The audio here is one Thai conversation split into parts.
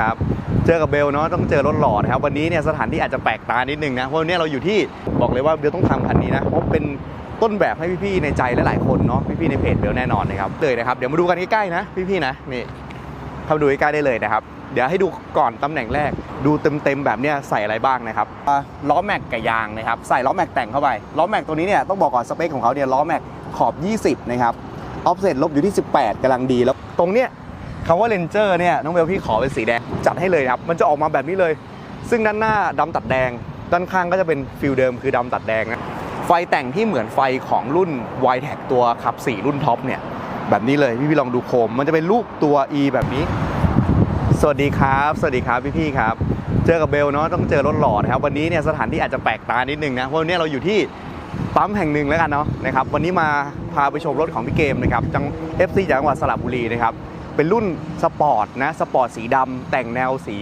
ครับ เจอกับเบลเนาะต้องเจอรถหล่อนะครับ วันนี้เนี่ยสถานที่อาจจะแปลกตานิดนึงนะ เพราะวันนี้เราอยู่ที่บอกเลยว่าเบลต้องทำคันนี้นะ เพราะเป็นต้นแบบให้พี่ๆในใจหลายๆคนเนาะพี่ๆในเพจเบลแน่นอนนะครับเลยนะครับเดี๋ยวมาดูกันใกล้ๆนะพี่ๆนะนี่เข้ามาดูใกล้ๆได้เลยนะครับ เดี๋ยวให้ดูก่อนตำแหน่งแรก ดูเต็มๆแบบเนี้ยใส่อะไรบ้างนะครับอะล้อแม็กกับยางนะครับใส่ล้อแม็กแต่งเข้าไปล้อแม็กตัวนี้เนี่ยต้องบอกก่อนสเปคของเขาเนี่ยล้อแม็กขอบ 20 นะครับออฟเซ็ตลบอยู่ที่ 18กำลังดีแล้วตรงเนี้ย คำว่าเลนเจอร์เนี่ยน้องเบลพี่ขอเป็นสีแดงจัดให้เลยครับ มันจะออกมาแบบนี้เลย ซึ่งด้านหน้าดำตัดแดง ด้านข้างก็จะเป็นฟิลเดิมคือดำตัดแดงนะไฟแต่งที่เหมือนไฟของรุ่น y t e c ตัวขับ 4 รุ่นท็อปเนี่ยแบบนี้เลยพี่พี่ลองดูโคม มันจะเป็นรูปตัว E แบบนี้ สวัสดีครับ สวัสดีครับพี่พี่ครับ เจอกับเบลเนาะต้องเจอรถหล่อนะครับวันนี้เนี่ยสถานที่อาจจะแปลกตานิดนึงนะเพราะวันนี้เราอยู่ที่ปั๊มแห่งหนึ่งแล้วกันเนาะนะครับวันนี้มาพาไปชมรถของพี่เกมนะครับจัง FC จากจังหวัดสระบุรีนะครับ เป็นรุ่นสปอร์ตนะสปอร์ตสีดำแต่งแนวสี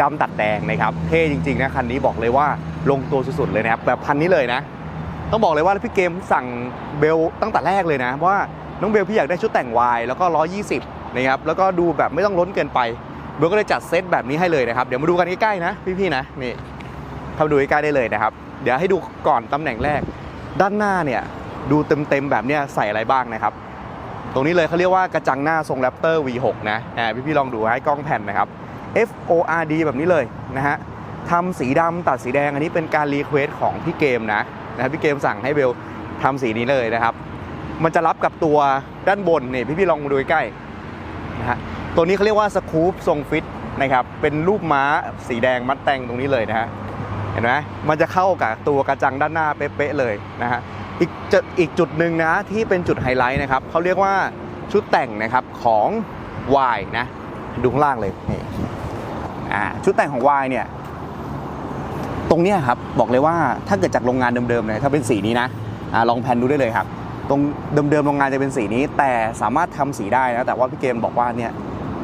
ดำตัดแดงนะครับเท่จริงๆนะคันนี้บอกเลยว่าลงตัวสุดๆเลยนะครับแบบคันนี้เลยนะ ต้องบอกเลยว่าพี่เกมสั่งเบลตั้งแต่แรกเลยนะว่าน้องเบลพี่อยากได้ชุดแต่งวายแล้วก็ 120นะครับแล้วก็ดูแบบไม่ต้องล้นเกินไปเบลก็เลยจัดเซตแบบนี้ให้เลยนะครับเดี๋ยวมาดูกันใกล้ๆนะพี่ๆนะนี่เข้ามาดูใกล้ๆได้เลยนะครับ เดี๋ยวให้ดูก่อนตำแหน่งแรก ด้านหน้าเนี่ยดูเต็มๆแบบเนี้ยใส่อะไรบ้างนะครับ ตรงนี้เลยเขาเรียกว่ากระจังหน้าทรงแรปเตอร์ V6 นะอ่พี่ๆลองดูให้กล้องแผ่นนะครับ F O R D แบบนี้เลยนะฮะทำสีดำตัดสีแดงอันนี้เป็นการรีเควสของพี่เกมนะนะพี่เกมสั่งให้เบลทำสีนี้เลยนะครับ มันจะรับกับตัวด้านบนนี่พี่ๆลองดูใกล้นะฮะตัวนี้เขาเรียกว่าสคูปทรงฟิตนะครับเป็นรูปม้าสีแดงมัดแต่งตรงนี้เลยนะฮะเห็นไหมมันจะเข้ากับตัวกระจังด้านหน้าเป๊ะๆเลยนะฮะ อีกจุดอีกจุดหนึ่งนะที่เป็นจุดไฮไลท์นะครับเขาเรียกว่าชุดแต่งนะครับของ Y นะดูข้างล่างเลยนี่อ่าชุดแต่งของ Y เนี่ยตรงเนี้ยครับบอกเลยว่าถ้าเกิดจากโรงงานเดิมๆเลยถ้าเป็นสีนี้นะอ่าลองแพนดูได้เลยครับ ตรงเดิมๆโรงงานจะเป็นสีนี้ แต่สามารถทำสีได้นะแต่ว่าพี่เกมบอกว่าเนี่ย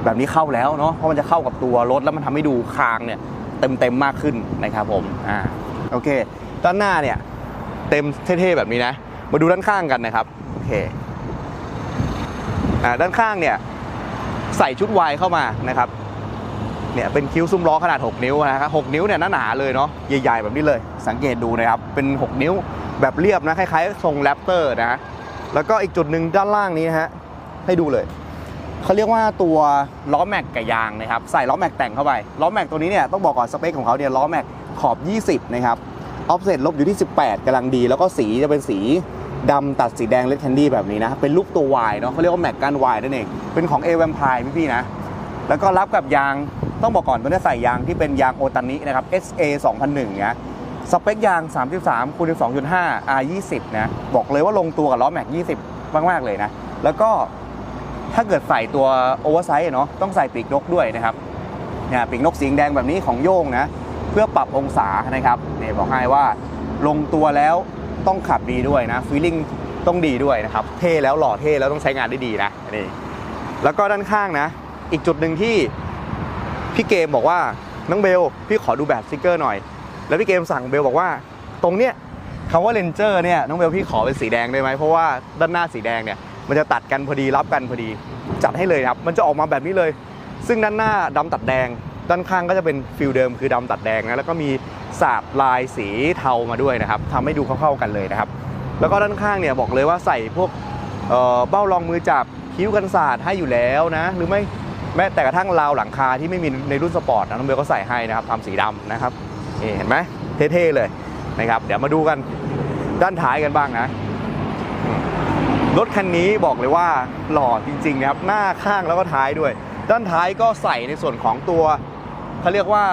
แบบนี้เข้าแล้วเนาะเพราะมันจะเข้ากับตัวรถแล้วมันทำให้ดูคางเนี่ยเต็มๆมากขึ้นนะครับผมอ่าโอเคด้านหน้าเนี่ย เต็มเท่ๆแบบนี้นะ มาดูด้านข้างกันนะครับโอเคอ่าด้านข้างเนี่ยใส่ชุดวายเข้ามานะครับเนี่ยเป็นคิ้วซุ้มล้อขนาด 6 นิ้วนะครับ6นิ้วเนี่ยหนาๆเลยเนาะใหญ่ๆแบบนี้เลย สังเกตดูนะครับเป็น 6 นิ้วแบบเรียบนะคล้ายๆทรงแรปเตอร์นะแล้วก็อีกจุดหนึ่งด้านล่างนี้นะฮะให้ดูเลยเขาเรียกว่าตัวล้อแม็กกับยางนะครับใส่ล้อแม็กแต่งเข้าไปล้อแม็กตัวนี้เนี่ยต้องบอกก่อนสเปคของเขาเนี่ยล้อแม็กขอบ 20 นะครับ ออฟเซ็ตลบอยู่ที่ 18กำลังดี แล้วก็สีจะเป็นสีดำตัดสีแดงเลดแคนดี้แบบนี้นะ เป็นรูปตัว Y เนาะเขาเรียกว่าแม็กกัน Y นั่นเอง เป็นของ a อ a m p i r e พี่ๆนะ แล้วก็รับกับยางต้องบอกก่อนตัวนี้ใส่ยางที่เป็นยางโอตันินะครับ SA 2001เนี่ยสเปคยาง 33คูณ12.5 R 20นะ บอกเลยว่าลงตัวกับล้อแม็ก 20 มากๆเลยนะ แล้วก็ถ้าเกิดใส่ตัวโอเวอร์ไซส์เนาะต้องใส่ปีกนกด้วยนะครับเนี่ยปีกนกสีแดงแบบนี้ของโย่งนะ เพื่อปรับองศานะครับเนี่ยบอกให้ว่าลงตัวแล้วต้องขับดีด้วยนะฟีลิ่งต้องดีด้วยนะครับ เท่แล้วหล่อเท่แล้วต้องใช้งานได้ดีนะนี่แล้วก็ด้านข้างนะ อีกจุดหนึ่งที่พี่เกมบอกว่าน้องเบลพี่ขอดูแบบสติกเกอร์หน่อย แล้วพี่เกมสั่งเบลบอกว่า ตรงเนี้ยคำว่าเลนเจอร์เนี่ยน้องเบลพี่ขอเป็นสีแดงได้ไหมเพราะว่าด้านหน้าสีแดงเนี่ยมันจะตัดกันพอดีรับกันพอดี จัดให้เลยครับ มันจะออกมาแบบนี้เลย ซึ่งด้านหน้าดำตัดแดง ด้านข้างก็จะเป็นฟิลเดิมคือดำตัดแดงนะแล้วก็มีสาบลายสีเทามาด้วยนะครับทำให้ดูเข้าๆกันเลยนะครับ แล้วก็ด้านข้างเนี่ยบอกเลยว่าใส่พวกเเบ้ารองมือจับคิ้วกันศาสตร์ให้อยู่แล้วนะ หรือไม่แม้แต่กระทั่งราวหลังคาที่ไม่มีในรุ่นสปอร์ตนะน้องเบลก็ใส่ให้นะครับทำสีดำนะครับเห็นไหมเท่ๆเลยนะครับ เดี๋ยวมาดูกันด้านท้ายกันบ้างนะรถคันนี้บอกเลยว่าหล่อจริงๆนะครับหน้าข้างแล้วก็ท้ายด้วย ด้านท้ายก็ใส่ในส่วนของตัว เขาเรียกว่า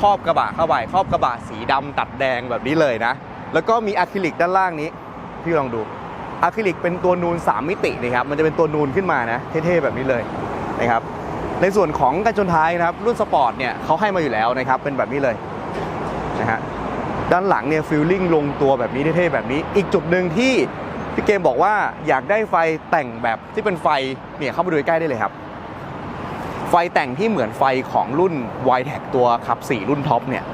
ครอบกระบะเข้าไปครอบกระบะสีดำตัดแดงแบบนี้เลยนะ แล้วก็มีอะคริลิกด้านล่างนี้ พี่ลองดูอะคริลิกเป็นตัวนูน 3 มิตินะครับ มันจะเป็นตัวนูนขึ้นมานะ เท่ๆแบบนี้เลยนะครับ ในส่วนของกันชนท้ายนะครับ รุ่นสปอร์ตเนี่ยเขาให้มาอยู่แล้วนะครับ เป็นแบบนี้เลยนะฮะ ด้านหลังเนี่ยฟิลลิ่งลงตัวแบบนี้เท่ๆแบบนี้ อีกจุดหนึ่งที่พี่เกมบอกว่าอยากได้ไฟแต่งแบบที่เป็นไฟเนี่ยเข้ามาดูใกล้ได้เลยครับ ไฟแต่งที่เหมือนไฟของรุ่น y t e c ตัวขับ 4 รุ่นท็อปเนี่ย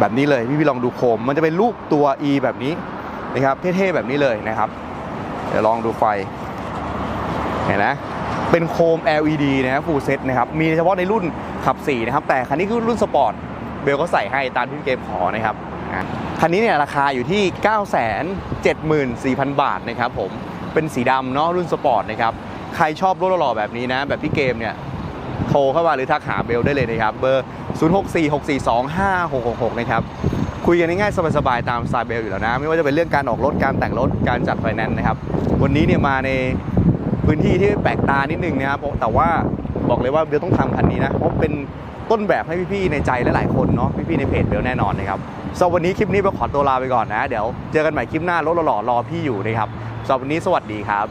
แบบนี้เลยพี่พี่ลองดูโคม มันจะเป็นรูปตัว E แบบนี้นะครับเท่ๆแบบนี้เลยนะครับเดี๋ยวลองดูไฟเห็นนะเป็นโคม LED นะครับฟูลเซตนะครับมีเฉพาะในรุ่นขับ 4 นะครับ แต่คันนี้คือรุ่นสปอร์ตเบลก็ใส่ให้ตามที่เกมขอนะครับคันนี้เนี่ยราคาอยู่ที่ 974,000 บาทนะครับผมเป็นสีดำเนาะรุ่นสปอร์ตนะครับใครชอบรถหล่อๆแบบนี้นะ แบบพี่เกมเนี่ย โทรเข้ามาหรือทักหาเบลได้เลยนะครับ เบอร์ 0646425666 นะครับ คุยกันง่ายๆสบายๆตามสไตล์เบลอยู่แล้วนะ ไม่ว่าจะเป็นเรื่องการออกรถการแต่งรถการจัดไฟแนนซ์นะครับ วันนี้เนี่ยมาในพื้นที่ที่แปลกตานิดนึงนะครับแต่ว่าบอกเลยว่าเบลต้องทำคันนี้นะเพราะเป็นต้นแบบให้พี่ๆในใจหลายๆคนเนาะพี่ๆในเพจเบลแน่นอนนะครับสำหรับวันนี้คลิปนี้เบลขอตัวลาไปก่อนนะ เดี๋ยวเจอกันใหม่คลิปหน้ารถหล่อรอพี่อยู่นะครับสำหรับวันนี้สวัสดีครับ